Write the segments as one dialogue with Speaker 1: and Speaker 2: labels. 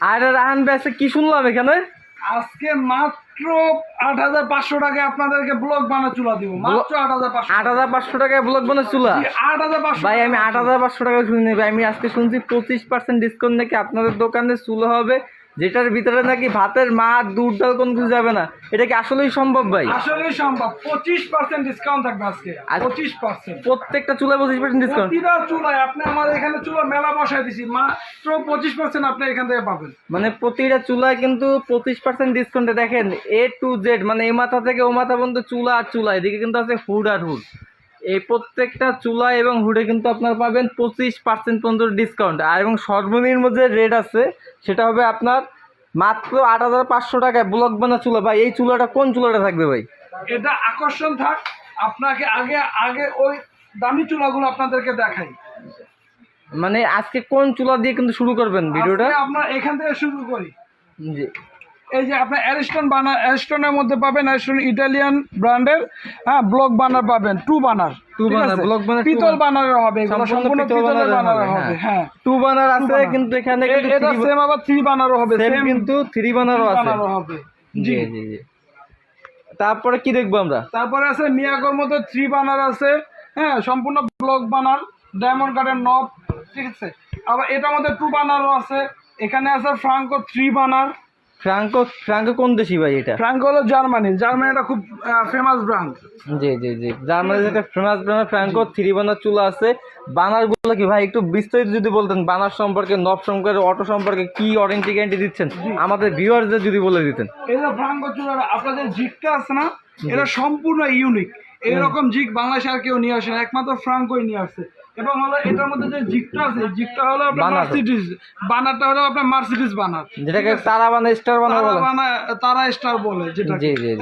Speaker 1: আরে রাহান আজকে কি শুনলাম এখানে?
Speaker 2: আজকে মাত্র আট হাজার পাঁচশো টাকায় আপনাদেরকে ব্লক বানা চুলা দিব। মাত্র আট হাজার পাঁচশো
Speaker 1: আট হাজার পাঁচশো টাকায় ব্লক বানা চুলা?
Speaker 2: আট হাজার পাঁচশো
Speaker 1: ভাই আমি আট হাজার পাঁচশো টাকা শুনি ভাই আমি আজকে শুনছি পঁচিশ পার্সেন্ট ডিসকাউন্ট নাকি আপনাদের দোকানে চুলা হবে। যেটার ভিতরে নাকি ভাতের মাছ দুধ ডাল কোনো কিছু যাবে না। এটা কি আসলেই সম্ভব ভাই?
Speaker 2: আসলেই সম্ভব। পঁচিশ পার্সেন্ট ডিসকাউন্ট থাকবে আজকে। পঁচিশ পার্সেন্ট
Speaker 1: প্রত্যেকটা চুলায় পঁচিশ পার্সেন্ট ডিসকাউন্ট
Speaker 2: প্রতিটা চুলায় আপনি আমাদের এখানে চুলা মেলা বসাই দিছি মাত্র পঁচিশ পার্সেন্ট আপনি এখান থেকে পাবেন।
Speaker 1: মানে প্রতিটা চুলায় কিন্তু পঁচিশ পার্সেন্ট ডিসকাউন্টে দেখেন এ টু জেড মানে এই মাথা থেকে ও মাথা পর্যন্ত চুলা আর চুলা এদিকে কিন্তু আছে হুড আর হুড। এই প্রত্যেকটা চুলা এবং হুডে কিন্তু আপনারা পাবেন পঁচিশ পার্সেন্ট পর্যন্ত ডিসকাউন্ট আর এবং সর্বনিম্ন যে রেট আছে সেটা হবে আপনার মাত্র আট হাজার পাঁচশো টাকায় ব্লক বানা চুলা। ভাই এই চুলাটা কোন চুলাটা থাকবে ভাই?
Speaker 2: এটা আকর্ষণ থাক আপনাকে আগে আগে ওই দামি চুলাগুলো আপনাদেরকে দেখাই।
Speaker 1: মানে আজকে কোন চুলা দিয়ে কিন্তু শুরু করবেন ভিডিওটা?
Speaker 2: আপনার এখান থেকে শুরু করি।
Speaker 1: জি।
Speaker 2: এই যে আপনার অ্যারিস্টন বানার অ্যারিস্টনের মধ্যে পাবেন অ্যারিস্টন ইটালিয়ান ব্র্যান্ডের হ্যাঁ ব্লক বানার পাবেন two burner
Speaker 1: Two burner, block burner, two
Speaker 2: পিতল বানারের হবে
Speaker 1: সম্পূর্ণ
Speaker 2: সম্পূর্ণ পিতলের
Speaker 1: বানারের
Speaker 2: বানারের
Speaker 1: হবে,
Speaker 2: হবে হ্যাঁ।
Speaker 1: টু বানার আছে কিন্তু এখানে
Speaker 2: এটা সেম আবার থ্রি বানারও হবে সেম
Speaker 1: কিন্তু থ্রি বানারও আছে।
Speaker 2: হবে।
Speaker 1: জি জি। জি তারপরে কি দেখব আমরা?
Speaker 2: তারপরে আছে মিয়াগোর মধ্যে থ্রি বানার আছে হ্যাঁ সম্পূর্ণ ব্লক বানার ডায়মন্ড কার্ডের নব ঠিক আছে। আবার এটার মধ্যে টু বানারও আছে এখানে আছে Franco three burner.
Speaker 1: Franco Franco কোন দেশি ভাই এটা?
Speaker 2: ফ্রাঙ্কো হলো জার্মানি। জার্মানিটা খুব ফেমাস ব্র্যান্ড
Speaker 1: জি জি জি। জার্মানির famous brand Franco three burner চুলা আছে। বানারগুলো কি ভাই একটু বিস্তারিত যদি বলতেন বানার সম্পর্কে নব সম্পর্কে অটো সম্পর্কে কি ওয়ারেন্টি গ্যারান্টি দিচ্ছেন? আমাদের ভিউয়ারদের যদি বলে দিতেন।
Speaker 2: যে ফ্রাঙ্কো চুলার আপনাদের জিগটা আছে না? এটা সম্পূর্ণ ইউনিক এরকম জিগ বাংলাদেশে আর কেউ নিয়ে আসে না। একমাত্র ফ্রাঙ্কোই নিয়ে আসছে এবং হলো এটার মধ্যে যে জিগটা আছে জিগটা হলো আপনার
Speaker 1: বানার।
Speaker 2: মার্সিডিজ বানারটা হলো আপনার মার্সিডিজ বানার
Speaker 1: যেটাকে তারা বানা স্টার বানা
Speaker 2: তারা
Speaker 1: বলে
Speaker 2: বানা তারা স্টার বলে যেটা।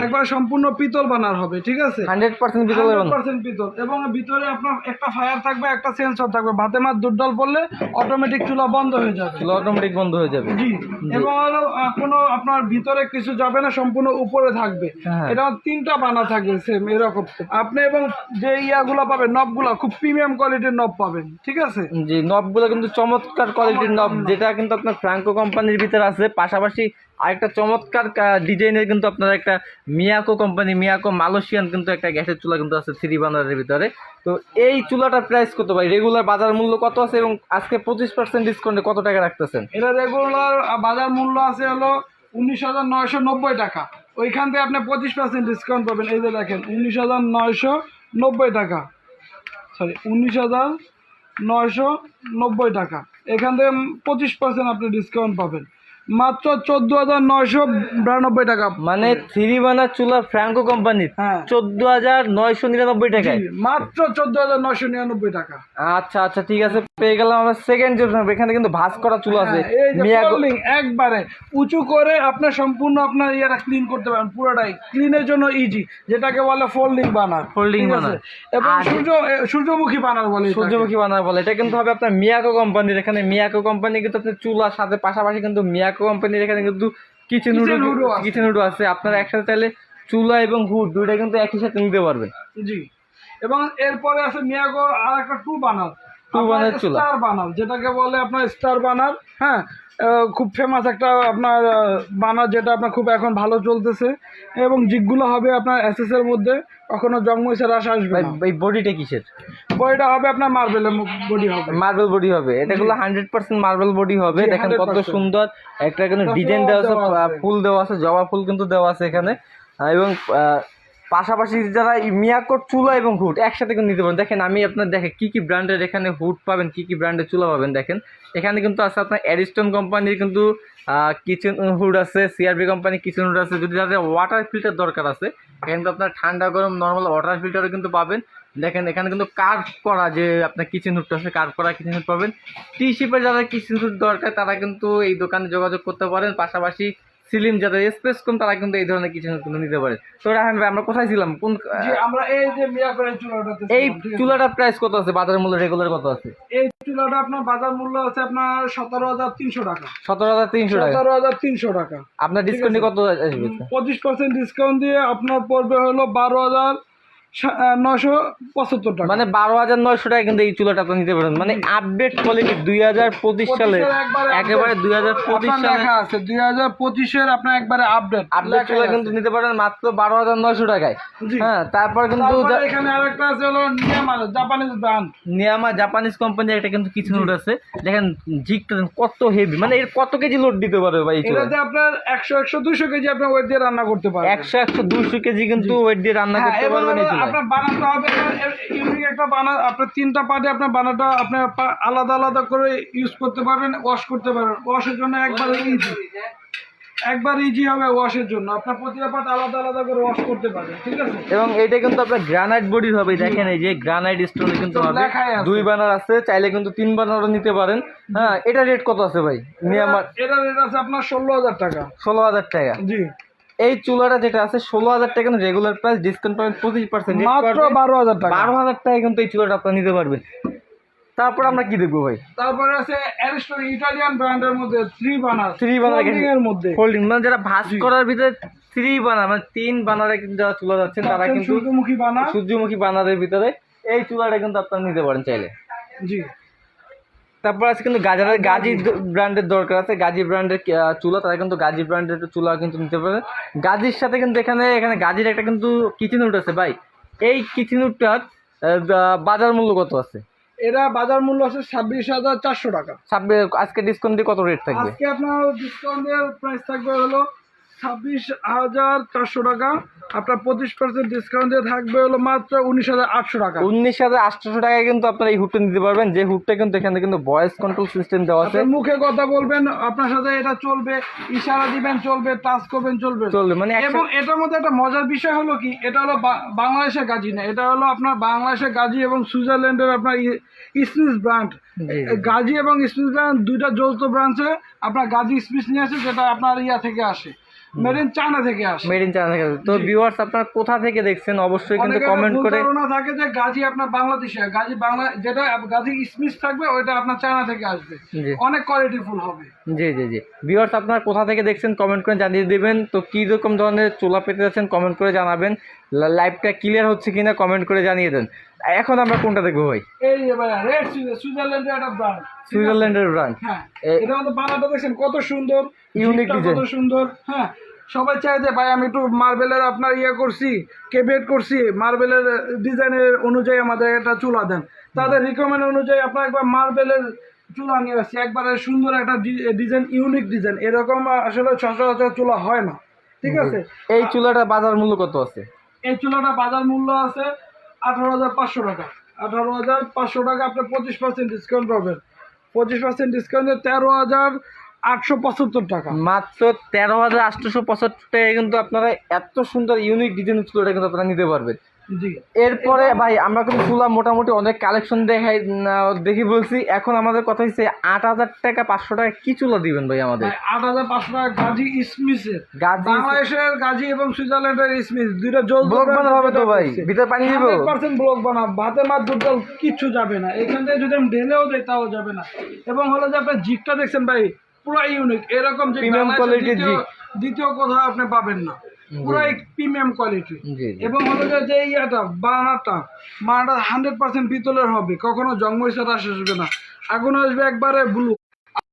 Speaker 2: একবার সম্পূর্ণ পিতল বানার হবে ঠিক আছে?
Speaker 1: হান্ড্রেড পার্সেন্ট ভিতরে বানা
Speaker 2: 100% পিতল। এবং ভিতরে আপনার একটা ফায়ার থাকবে একটা সেন্সর থাকবে। ভাতে মাছ দুধ ডাল পড়লে অটোমেটিক চুলা বন্ধ হয়ে যাবে।
Speaker 1: চুলা অটোমেটিক বন্ধ হয়ে যাবে।
Speaker 2: জি। এবং হলো কোনো আপনার ভিতরে কিছু যাবে না সম্পূর্ণ উপরে থাকবে।
Speaker 1: হ্যাঁ।
Speaker 2: এটা তিনটা বানা থাকবে সেম এরকম। আপনি এবং যে ইয়াগুলো পাবেন নবগুলো খুব প্রিমিয়াম কোয়ালিটির নব পাবেন ঠিক আছে?
Speaker 1: জি নবগুলো কিন্তু চমৎকার কোয়ালিটির নব যেটা কিন্তু আপনার ফ্রাঙ্কো কোম্পানির ভিতরে আছে। পাশাপাশি আরেকটা চমৎকার ডিজাইনের কিন্তু আপনার একটা মিয়াকো কোম্পানি মিয়াকো মালয়েশিয়ান কিন্তু একটা গ্যাসের চুলা কিন্তু আছে থ্রি বানারের ভিতরে। তো এই চুলাটার প্রাইস কত ভাই? রেগুলার বাজার মূল্য কত আছে এবং আজকে পঁচিশ পার্সেন্ট ডিসকাউন্টে কত টাকা রাখতেছেন?
Speaker 2: এটা রেগুলার বাজার মূল্য আছে হলো উনিশ হাজার নয়শো নব্বই টাকা। ওইখান থেকে আপনি পঁচিশ পার্সেন্ট ডিসকাউন্ট পাবেন। এই যে দেখেন উনিশ হাজার নয়শো নব্বই টাকা। সরি উনিশ হাজার নয়শো নব্বই টাকা। এখান থেকে পঁচিশ পার্সেন্ট আপনি ডিসকাউন্ট পাবেন। মাত্র চোদ্দ হাজার নয়শো বিরানব্বই টাকা।
Speaker 1: মানে থ্রি বানার চুলা ফ্রাঙ্কো কোম্পানির।
Speaker 2: হ্যাঁ।
Speaker 1: চোদ্দ হাজার নয়শো নিরানব্বই টাকায়।
Speaker 2: মাত্র চোদ্দ হাজার নয়শো নিরানব্বই টাকা।
Speaker 1: আচ্ছা আচ্ছা ঠিক আছে পেয়ে গেলাম আমরা সেকেন্ড যে এখানে কিন্তু ভাস করা চুলা আছে।
Speaker 2: হ্যাঁ, একবারে উঁচু করে আপনার সম্পূর্ণ আপনার ইয়েটা ক্লিন করতে পারেন পুরোটাই। ক্লিনের জন্য ইজি যেটাকে বলে ফোল্ডিং বানার আছে?
Speaker 1: বানার।
Speaker 2: এবং সূর্য সূর্যমুখী বানার বলে
Speaker 1: সূর্যমুখী বানার বলে। এটা কিন্তু হবে আপনার মিয়াকো কোম্পানির। এখানে মিয়াকো কোম্পানি কিন্তু আপনার চুলার সাথে পাশাপাশি কিন্তু মিয়াকো কোম্পানির এখানে কিন্তু কিচেন
Speaker 2: উডো।
Speaker 1: কিচেন উডো আছে। আপনারা একসাথে তাহলে চুলা এবং হুড দুইটা কিন্তু একই সাথে নিতে পারবেন।
Speaker 2: জি। এবং এরপরে আছে মিয়াগো আর একটা টু বানার
Speaker 1: চুলা।
Speaker 2: স্টার বানার যেটাকে বলে আপনার স্টার বানার হ্যাঁ? খুব ফেমাস একটা আপনার বানার যেটা আপনার খুব এখন ভালো চলতেছে। এবং জিগগুলো হবে আপনার মধ্যে কখনো জন্মইসের আশা আসবে
Speaker 1: এই বডিটা কিসের?
Speaker 2: বডিটা হবে আপনার মার্বেলের বডি হবে।
Speaker 1: মার্বেল বডি হবে। এটা গুলো হান্ড্রেড পার্সেন্ট মার্বেল বডি হবে। দেখেন কত সুন্দর। একটা এখানে ডিজাইন দেওয়া আছে ফুল দেওয়া আছে জবা ফুল কিন্তু দেওয়া আছে এখানে। এবং পাশাপাশি যারা এই মিয়াকোর চুলা এবং হুড একসাথে কিন্তু নিতে পারেন। দেখেন আমি আপনার দেখে কী কী ব্র্যান্ডের এখানে হুড পাবেন, কী কী ব্র্যান্ডের চুলা পাবেন দেখেন। এখানে কিন্তু আছে আপনার অ্যারিস্টন কোম্পানির কিন্তু কিচেন হুড আছে সিআরবি কোম্পানির কিচেন হুড আছে। যদি যাদের ওয়াটার ফিল্টার দরকার আছে, এখানে কিন্তু আপনার ঠান্ডা, গরম নর্মাল ওয়াটার ফিল্টারও কিন্তু পাবেন। দেখেন, এখানে কিন্তু কার্ভ করা যে আপনার কিচেন হুডটা আছে কার্ভ করা কিচেন হুড পাবেন। টি শিপের যারা কিচেন হুড দরকার, তারা কিন্তু এই দোকানে যোগাযোগ করতে পারেন। পাশাপাশি সিলিম যাদের স্পেস কম তারা কিন্তু এই ধরনের কিচেন কিন্তু নিতে পারে। তো রাহান ভাই আমরা কোথায় ছিলাম? কোন
Speaker 2: আমরা এই যে মিয়াকরের চুলাটা
Speaker 1: এই? চুলাটার প্রাইস কত আছে? বাজার মূল্য রেগুলার কত আছে?
Speaker 2: এই চুলাটা আপনার বাজার মূল্য আছে আপনার সতেরো হাজার তিনশো টাকা।
Speaker 1: সতেরো হাজার তিনশো টাকা?
Speaker 2: সতেরো হাজার তিনশো টাকা।
Speaker 1: আপনার ডিসকাউন্ট কত আসবে?
Speaker 2: পঁচিশ পার্সেন্ট ডিসকাউন্ট দিয়ে আপনার পড়বে হলো বারো হাজার নয়শো পঁচাত্তর টাকা।
Speaker 1: মানে বারো হাজার নয়শো টাকা কিন্তু এই চুলাটা আপনি নিতে পারেন। মানে আপডেট কোয়ালিটি দুই হাজার পঁচিশ সালে
Speaker 2: একেবারে
Speaker 1: দুই হাজার পঁচিশ সালে
Speaker 2: আছে দুই হাজার পঁচিশের আপনার একবারে আপডেট
Speaker 1: আপডেট চুলা কিন্তু নিতে পারেন মাত্র বারো হাজার নয়শো টাকায়। হ্যাঁ তারপর কিন্তু
Speaker 2: এখানে আরেকটা আছে হলো Niyama Japanese brand.
Speaker 1: Niyama Japanese কোম্পানির একটা কিন্তু কিছু নোট আছে। দেখেন দেখেন কত হেভি মানে এর কত কেজি লোড দিতে পারবে ভাই
Speaker 2: এটাতে আপনার একশো একশো দুশো কেজি আপনার ওয়েট দিয়ে রান্না করতে পারবেন।
Speaker 1: একশো একশো দুশো কেজি কিন্তু ওয়েট দিয়ে রান্না
Speaker 2: হ্যাঁ,
Speaker 1: করতে পারবেন
Speaker 2: আপনার বানাতে হবে ইউনিক একটা বানা আপনার তিনটা পার্টে আপনার বানাটা আপনার আলাদা আলাদা করে ইউজ করতে পারবেন ওয়াশ করতে পারবেন। ওয়াশের জন্য একবার ইজি একবার ইজি হবে ওয়াশের জন্য। আপনার প্রতিটা পার্ট আলাদা আলাদা করে ওয়াশ করতে পারবেন ঠিক আছে?
Speaker 1: এবং এটা কিন্তু আপনার গ্রানাইট বডির হবে দেখেন এই যে গ্রানাইট স্টোন কিন্তু হবে। দুই বানার আছে চাইলে কিন্তু তিন বানারও নিতে পারেন। হ্যাঁ এটা রেট কত আছে ভাই? নিয়ামার
Speaker 2: এটা রেট আছে আপনার ষোলো হাজার টাকা।
Speaker 1: ষোলো হাজার টাকা।
Speaker 2: জি।
Speaker 1: এই চুলাটা যেটা আছে ষোলো হাজার টাকা কিন্তু রেগুলার প্রাইস ডিসকাউন্ট পাবেন পঁচিশ পার্সেন্ট
Speaker 2: মাত্র বারো হাজার টাকা।
Speaker 1: বারো হাজার টাকা কিন্তু এই চুলাটা আপনারা নিতে পারবেন। তারপর আমরা কি দেখব ভাই?
Speaker 2: তারপরে আছে অ্যারিস্টোর ইটালিয়ান ব্র্যান্ডের মধ্যে থ্রি বানার Folding এর মধ্যে।
Speaker 1: ফোল্ডিং মানে যারা ভাজ করার ভিতরে থ্রি বানার মানে তিন বানারে কিন্তু যারা চুলা যাচ্ছেন তারা কিন্তু
Speaker 2: সূর্যমুখী বানা
Speaker 1: সূর্যমুখী বানারের ভিতরে এই চুলাটা কিন্তু আপনারা নিতে পারেন চাইলে।
Speaker 2: জি।
Speaker 1: তারপর আছে কিন্তু গাজারের গাজি ব্র্যান্ডের দরকার আছে গাজি ব্র্যান্ডের চুলা তারা কিন্তু গাজি ব্র্যান্ডের চুলা কিন্তু নিতে পারে। গাজির সাথে কিন্তু এখানে এখানে গাজির একটা কিন্তু কিচেন উড আছে ভাই। এই কিচেন উডটার বাজার মূল্য কত আছে?
Speaker 2: এরা বাজার মূল্য আছে ছাব্বিশ হাজার চারশো টাকা।
Speaker 1: ছাব্বিশ আজকে ডিসকাউন্ট দিয়ে কত রেট থাকবে?
Speaker 2: আজকে আপনার ডিসকাউন্টের প্রাইস থাকবে হলো ছাব্বিশ হাজার চারশো টাকা। আপনার পঁচিশ পার্সেন্ট ডিসকাউন্ট দিয়ে থাকবে হলো মাত্র উনিশ হাজার আটশো টাকা।
Speaker 1: উনিশ হাজার আটশোশো টাকায় কিন্তু আপনার এই হুডটা নিতে পারবেন। যে হুডটা কিন্তু এখানে কিন্তু ভয়েস কন্ট্রোল সিস্টেম দেওয়া আছে।
Speaker 2: মুখে কথা বলবেন আপনার সাথে এটা চলবে ইশারা দিবেন চলবে টাচ করবেন চলবে।
Speaker 1: চলবে মানে
Speaker 2: এবং এটার মধ্যে একটা মজার বিষয় হলো কি এটা হলো বাংলাদেশের গাজি না এটা হলো আপনার বাংলাদেশের গাজি এবং সুইজারল্যান্ডের আপনার স্মিস ব্র্যান্ড। গাজি এবং স্মিস ব্র্যান্ড দুইটা যৌথ ব্রাঞ্চে আপনার গাজি স্মিস নিয়ে আসে যেটা আপনার ইয়া থেকে আসে। মেড ইন চায়না থেকে আসে।
Speaker 1: মেড ইন চায়না থেকে তো ভিউয়ার্স আপনারা কোথা থেকে দেখছেন? অবশ্যই কিন্তু কমেন্ট করে
Speaker 2: ধারণা থাকে যে গাজি আপনার বাংলাদেশে গাজি বাংলা যেটা গাজি স্মিস থাকবে ওইটা আপনার চায়না থেকে আসবে। অনেক কোয়ালিটিফুল হবে।
Speaker 1: জি জি জি। ভিউয়ার্স আপনারা কোথা থেকে দেখছেন কমেন্ট করে জানিয়ে দিবেন। তো কী রকম ধরনের চুলা পেতে যাচ্ছেন কমেন্ট করে জানাবেন। লাইভটা ক্লিয়ার হচ্ছে কিনা কমেন্ট করে জানিয়ে দেন। এখন আমরা কোনটা দেখব ভাই?
Speaker 2: এই যে ভাইয়া রেড সুইজারল্যান্ডের একটা ব্র্যান্ড
Speaker 1: সুইজারল্যান্ডের ব্র্যান্ড
Speaker 2: হ্যাঁ এটা মধ্যে বানাটা দেখছেন কত সুন্দর ইউনিক
Speaker 1: design.
Speaker 2: কত সুন্দর হ্যাঁ। সবাই চায় যে ভাই আমি একটু মার্বেলের আপনার ইয়ে করছি কেবেট করছি মার্বেলের ডিজাইনের অনুযায়ী আমাদের একটা চুলা দেন। তাদের রিকমেন্ড অনুযায়ী আপনার একবার মার্বেলের চুলা নিয়ে আসছি। একবারে সুন্দর একটা ডিজাইন ইউনিক ডিজাইন এরকম আসলে সচরাচর চুলা হয় না। ঠিক আছে?
Speaker 1: এই চুলাটা বাজার মূল্য কত আছে?
Speaker 2: এই চুলাটা বাজার মূল্য আছে আঠারো হাজার পাঁচশো টাকা। আঠারো হাজার পাঁচশো টাকা আপনি পঁচিশ পার্সেন্ট ডিসকাউন্ট পাবেন। পঁচিশ পার্সেন্ট ডিসকাউন্টে তেরো হাজার আটশো পঁচাত্তর টাকা।
Speaker 1: মাত্র তেরো হাজার আটশোশো পঁচাত্তর টাকায় কিন্তু আপনারা এত সুন্দর ইউনিক ডিজাইন চুলাটা কিন্তু আপনারা নিতে পারবেন। এরপরে ভাই আমরা কিন্তু চুলা মোটামুটি অনেক কালেকশন দেখাই দেখি বলছি। এখন আমাদের কথা হচ্ছে আট হাজার টাকা পাঁচশো টাকা কি চুলা দিবেন ভাই আমাদের?
Speaker 2: আট হাজার পাঁচশো টাকা গাজী ইসমিসের।
Speaker 1: গাজি
Speaker 2: বাংলাদেশের গাজী এবং সুইজারল্যান্ডের ইসমিস দুইটা জল
Speaker 1: ব্লক বানা হবে তো ভাই ভিতরে পানি দিব।
Speaker 2: পার্সেন্ট ব্লক বানা ভাতে মাছ দুটাল কিচ্ছু যাবে না। এখান থেকে যদি আমি ঢেলেও দেই তাও যাবে না। এবং হলো যে আপনার জিকটা দেখছেন ভাই পুরো ইউনিক এরকম যে
Speaker 1: Premium
Speaker 2: বাংলাদেশে
Speaker 1: quality র
Speaker 2: দ্বিতীয়-
Speaker 1: জিক।
Speaker 2: দ্বিতীয় কোথাও আপনি পাবেন না। পুরাই প্রিমিয়াম কোয়ালিটি এবং হলো যে ইয়াটা বানাটা বানাটা হান্ড্রেড পার্সেন্ট পিতলের হবে। কখনো জন্মইসার আসবে না। আগুন আসবে একবারে ব্লু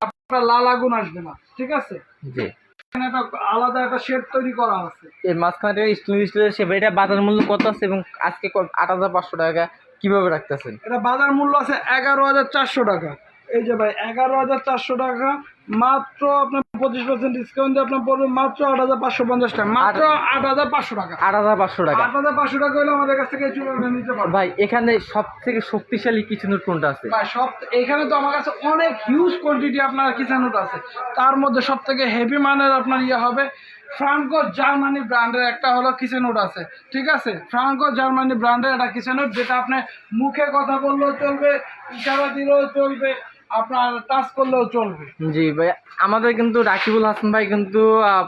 Speaker 2: আপনার লাল আগুন আসবে না। ঠিক আছে?
Speaker 1: জি।
Speaker 2: এখানে একটা আলাদা একটা শেড তৈরি করা আছে।
Speaker 1: এর মাঝখানে স্টিল স্টিলের সেবা এটা বাজার মূল্য কত আছে এবং আজকে আট হাজার পাঁচশো টাকা কীভাবে রাখতেছেন?
Speaker 2: এটা বাজার মূল্য আছে এগারো হাজার চারশো টাকা। এই যে ভাই এগারো হাজার চারশো টাকা মাত্র আপনার পঁচিশ পার্সেন্ট ডিসকাউন্ট দিয়ে আপনার পড়বে মাত্র আট হাজার পাঁচশো পঞ্চাশ টাকা। মাত্র আট হাজার পাঁচশো টাকা।
Speaker 1: আট হাজার পাঁচশো টাকা।
Speaker 2: আট হাজার পাঁচশো টাকা হলে আমাদের কাছ থেকে চুলাটা নিতে পারবে।
Speaker 1: ভাই এখানে সব থেকে শক্তিশালী কিছু নোট কোনটা আছে?
Speaker 2: ভাই সব এখানে তো আমার কাছে অনেক হিউজ কোয়ান্টিটি আপনার কিচেনোট আছে। তার মধ্যে সব থেকে হেভি মানের আপনার ইয়ে হবে ফ্রাঙ্কো জার্মানি ব্র্যান্ডের একটা হলো কিচেনোট আছে। ঠিক আছে? ফ্রাঙ্কো জার্মানি ব্র্যান্ডের একটা কিচেনোট যেটা আপনি মুখে কথা বললেও চলবে ইশারা দিলেও চলবে। আপনার টাচ করলেও চলবে।
Speaker 1: জি ভাই আমাদের কিন্তু রাকিবুল হাসান ভাই কিন্তু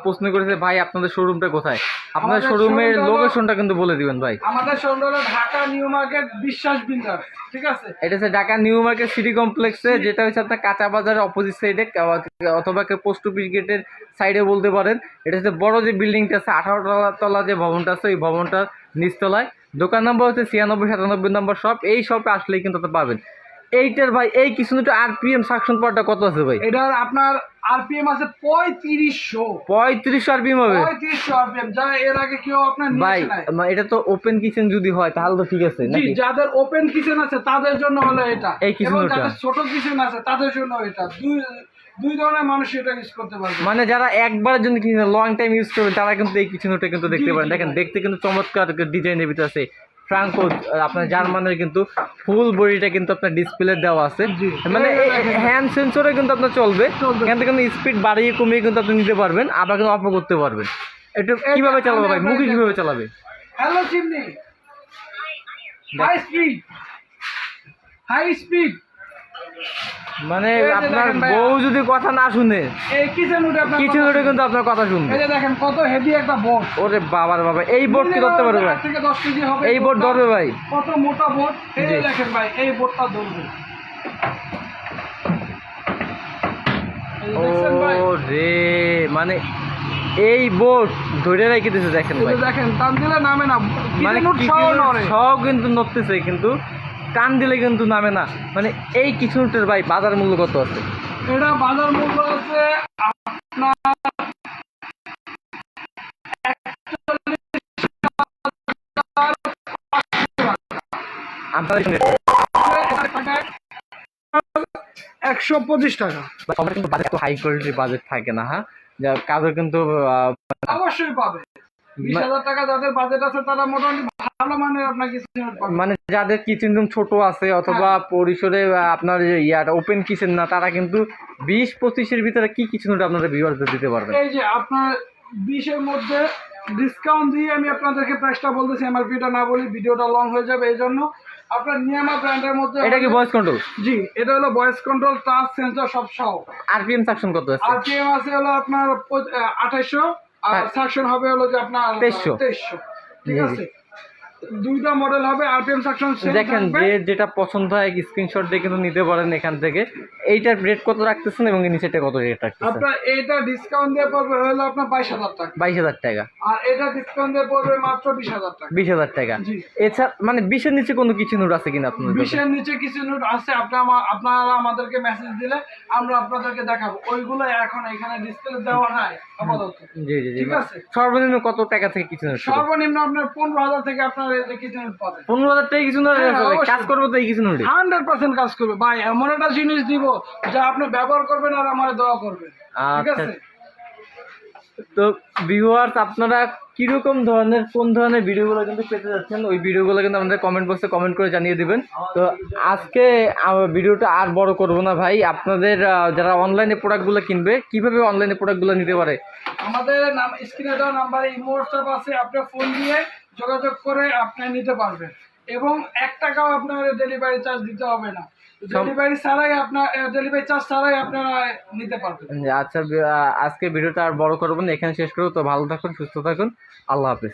Speaker 1: প্রশ্ন করেছে ভাই আপনাদের শোরুমটা কোথায়? আপনাদের শোরুমের লোকেশনটা কিন্তু বলে দিবেন ভাই।
Speaker 2: আমাদের হলো Dhaka New Market Biswas builder ঠিক আছে?
Speaker 1: এটা হচ্ছে ঢাকা নিউ মার্কেট সিটি কমপ্লেক্সে যেটা হচ্ছে আপনার কাঁচা বাজারের অপোজিট সাইডে অথবা পোস্ট অফিস গেটের সাইডে বলতে পারেন। এটা হচ্ছে বড় যে বিল্ডিংটা আছে আঠারো তলা তলা যে ভবনটা আছে ওই ভবনটার নিচতলায়। দোকান নাম্বার হচ্ছে ছিয়ানব্বই সাতানব্বই নম্বর শপ এই শপে আসলেই কিন্তু পাবেন। এইটার ভাই এই কিছু আরপিএম সাকশন পাওয়ারটা কত আছে ভাই?
Speaker 2: এটার আপনার আরপিএম আছে পঁয়ত্রিশশো।
Speaker 1: পঁয়ত্রিশ আরপিএম হবে?
Speaker 2: পঁয়ত্রিশশো আরপিএম যা এর আগে কেউ আপনার
Speaker 1: ভাই এটা তো ওপেন কিচেন যদি হয় তাহলে তো ঠিক আছে
Speaker 2: জি যাদের ওপেন কিচেন আছে তাদের জন্য হলো এটা।
Speaker 1: এই ওটা।
Speaker 2: যাদের ছোট কিচেন আছে তাদের জন্য এটা। দুই দুই ধরনের মানুষ এটা ইউজ করতে পারবে।
Speaker 1: মানে যারা একবারের জন্য কিচেন লং টাইম ইউজ করবে তারা কিন্তু এই কিচেনটা কিন্তু দেখতে পারেন। দেখেন দেখতে কিন্তু চমৎকার ডিজাইনের ভিতরে আছে। ফ্রাঙ্কো আপনার জার্মানের কিন্তু ফুল বডিটা কিন্তু আপনার ডিসপ্লে দেওয়া আছে। মানে হ্যান্ড সেন্সরে কিন্তু আপনার চলবে। এখান থেকে কিন্তু স্পিড বাড়িয়ে কমিয়ে কিন্তু আপনি নিতে পারবেন আবার কিন্তু অফ করতে পারবেন। একটু কীভাবে চালাবে ভাই? মুখে কীভাবে চালাবে?
Speaker 2: Hello chimney high speed high speed
Speaker 1: মানে আপনার বউ যদি কথা না শুনে কিছু
Speaker 2: কথা-
Speaker 1: কিন্তু আপনার কথা শুনবে?
Speaker 2: দেখেন কত হেভি একটা বোর্ড
Speaker 1: ওরে বাবার বাবা এই বোর্ড কি ধরতে পারবে ভাই? এই বোর্ড ধরবে ভাই।
Speaker 2: কত মোটা বোর্ড এই দেখেন ভাই এই বোর্ডটা ধরবে।
Speaker 1: ও রে মানে এই বোর্ড ধরে রেখে দিয়েছে দেখেন ভাই।
Speaker 2: দেখেন টান দিলে নামে না।
Speaker 1: মানে
Speaker 2: সহ
Speaker 1: কিন্তু নড়তেছে কিন্তু। টান দিলে কিন্তু নামে না। মানে এই কিচুনটার ভাই বাজার মূল্য কত আছে?
Speaker 2: এটা বাজার মূল্য আছে আপনার একশো পঁচিশ টাকা।
Speaker 1: সবার কিন্তু বাজেট হাই কোয়ালিটির বাজেট থাকে না হ্যাঁ? যা কাজের কিন্তু
Speaker 2: অবশ্যই পাবে। বিশ হাজার টাকা যাদের বাজেট আছে তারা মোটামুটি আপনার
Speaker 1: মানে যাদের কিচেন রুম ছোট আছে অথবা
Speaker 2: হ্যাঁ।
Speaker 1: পরিসরে আপনার যে ইয়াটা ওপেন কিচেন না তারা কিন্তু বিশ পঁচিশের ভিতরে কি কিচেনটা আপনারা ভিউয়ারদের দিতে পারবেন
Speaker 2: এই যে আপনার বিশের মধ্যে ডিসকাউন্ট দিয়ে আমি আপনাদেরকে প্রাইসটা বলতেছি এমআরপিটা না বলি ভিডিওটা লং হয়ে যাবে এই জন্য আপনার নিয়ামা ব্র্যান্ডের মধ্যে
Speaker 1: এটা কি ভয়েস কন্ট্রোল
Speaker 2: জি এটা হলো ভয়েস কন্ট্রোল টাচ সেন্সর সব সহ।
Speaker 1: আরপিএম সাকশন কত আছে?
Speaker 2: আরপিএম আছে হলো আপনার আঠাইশশো আর
Speaker 1: হ্যাঁ।
Speaker 2: সাকশন হবে হলো যে আপনার
Speaker 1: 2300
Speaker 2: তেইশশো। ঠিক আছে? দুইটা মডেল হবে আরপিএম সাকশন
Speaker 1: দেখেন যে যেটা পছন্দ হয় স্ক্রিনশট দিয়ে কিন্তু নিতে পারেন এখান থেকে। এইটার রেট কত রাখতেছেন এবং নিচেটা কত রেট রাখতেছেন?
Speaker 2: আপনার এইটা ডিসকাউন্ট দিয়ে পড়বে হলো আপনার বাইশ হাজার টাকা।
Speaker 1: বাইশ হাজার টাকা।
Speaker 2: আর এটা ডিসকাউন্ট দিয়ে পড়বে মাত্র বিশ হাজার টাকা।
Speaker 1: বিশ হাজার টাকা। এছাড়া মানে বিশের নিচে কোনো কিছু নোট আছে কিনা আপনার?
Speaker 2: বিশের নিচে কিছু নোট আছে আপনি আমা- আপনারা আমাদেরকে মেসেজ দিলে আমরা আপনাদেরকে দেখাবো। ওইগুলো এখন এখানে ডিসপ্লে দেওয়া নাই আপাতত।
Speaker 1: জি জি জি।
Speaker 2: ঠিক আছে?
Speaker 1: সর্বনিম্ন কত টাকা থেকে কিছু নোট
Speaker 2: সর্বনিম্ন আপনার পনেরো হাজার থেকে আপনার
Speaker 1: পনেরো হাজার টাকা কিছু
Speaker 2: হ্যাঁ,
Speaker 1: কাজ করব তো এই কিছু
Speaker 2: হান্ড্রেড পার্সেন্ট কাজ করবে। ভাই এমন একটা জিনিস দিব যা আপনি ব্যবহার করবেন আর আমার দোয়া করবেন। ঠিক
Speaker 1: আচ্ছা।
Speaker 2: আছে?
Speaker 1: তো ভিউয়ার্স আপনারা কীরকম ধরনের কোন ধরনের ভিডিওগুলো কিন্তু পেতে যাচ্ছেন ওই ভিডিওগুলো কিন্তু আমাদের কমেন্ট বক্সে কমেন্ট করে জানিয়ে দিবেন। তো আজকে ভিডিওটা আর বড় করব না ভাই। আপনাদের যারা অনলাইনে প্রোডাক্টগুলো কিনবে কীভাবে অনলাইনে প্রোডাক্টগুলো নিতে পারে?
Speaker 2: আমাদের নাম স্ক্রিনে দেওয়া নাম্বারে ইমো হোয়াটসঅ্যাপ আছে আপনি ফোন দিয়ে যোগাযোগ করে আপনি নিতে পারবেন। এবং এক টাকাও আপনার ডেলিভারি চার্জ দিতে হবে না। ডেলিভারি ছাড়াই আপনার ডেলিভারি চার্জ ছাড়াই আপনারা নিতে পারবেন।
Speaker 1: আচ্ছা আজকে ভিডিওটা আর বড় করবেন না এখানে শেষ করব। তো ভালো থাকুন সুস্থ থাকুন। আল্লাহ হাফিজ।